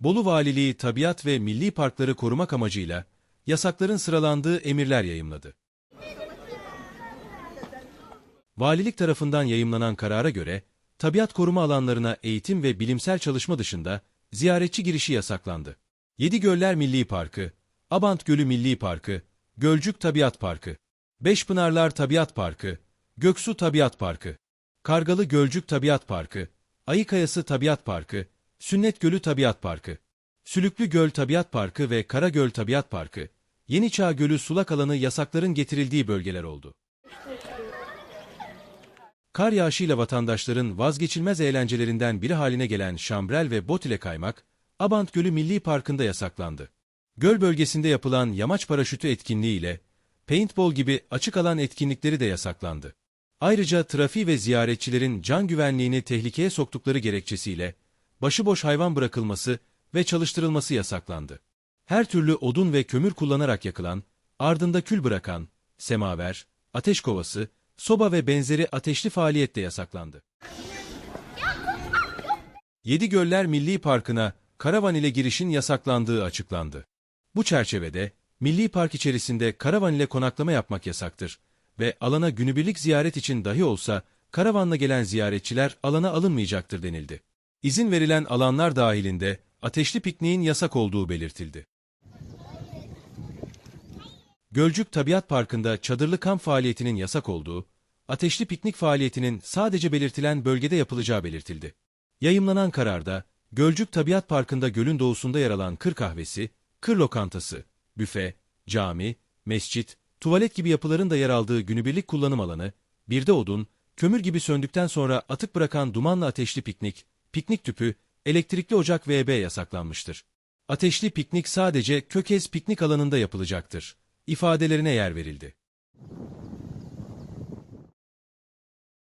Bolu Valiliği Tabiat ve Milli Parkları korumak amacıyla yasakların sıralandığı emirler yayımladı. Valilik tarafından yayımlanan karara göre, tabiat koruma alanlarına eğitim ve bilimsel çalışma dışında ziyaretçi girişi yasaklandı. Yedigöller Milli Parkı, Abant Gölü Milli Parkı, Gölcük Tabiat Parkı, Beşpınarlar Tabiat Parkı, Göksu Tabiat Parkı, Kargalı Gölcük Tabiat Parkı, Ayıkayası Tabiat Parkı, Sünnet Gölü Tabiat Parkı, Sülüklü Göl Tabiat Parkı ve Karagöl Tabiat Parkı, Yeniçağ Gölü sulak alanı yasakların getirildiği bölgeler oldu. Kar yağışıyla vatandaşların vazgeçilmez eğlencelerinden biri haline gelen şambrel ve bot ile kaymak, Abant Gölü Milli Parkı'nda yasaklandı. Göl bölgesinde yapılan yamaç paraşütü etkinliği ile paintball gibi açık alan etkinlikleri de yasaklandı. Ayrıca trafiği ve ziyaretçilerin can güvenliğini tehlikeye soktukları gerekçesiyle başıboş hayvan bırakılması ve çalıştırılması yasaklandı. Her türlü odun ve kömür kullanarak yakılan, ardında kül bırakan, semaver, ateş kovası, soba ve benzeri ateşli faaliyet de yasaklandı. Yedigöller Milli Parkı'na karavan ile girişin yasaklandığı açıklandı. Bu çerçevede Milli Park içerisinde karavan ile konaklama yapmak yasaktır ve alana günübirlik ziyaret için dahi olsa karavanla gelen ziyaretçiler alana alınmayacaktır denildi. İzin verilen alanlar dahilinde ateşli pikniğin yasak olduğu belirtildi. Gölcük Tabiat Parkı'nda çadırlı kamp faaliyetinin yasak olduğu, ateşli piknik faaliyetinin sadece belirtilen bölgede yapılacağı belirtildi. Yayımlanan kararda, Gölcük Tabiat Parkı'nda gölün doğusunda yer alan kır kahvesi, kır lokantası, büfe, cami, mescit, tuvalet gibi yapıların da yer aldığı günübirlik kullanım alanı, bir de odun, kömür gibi söndükten sonra atık bırakan dumanla ateşli piknik, piknik tüpü, elektrikli ocak VB yasaklanmıştır. Ateşli piknik sadece Kökez piknik alanında yapılacaktır. ifadelerine yer verildi.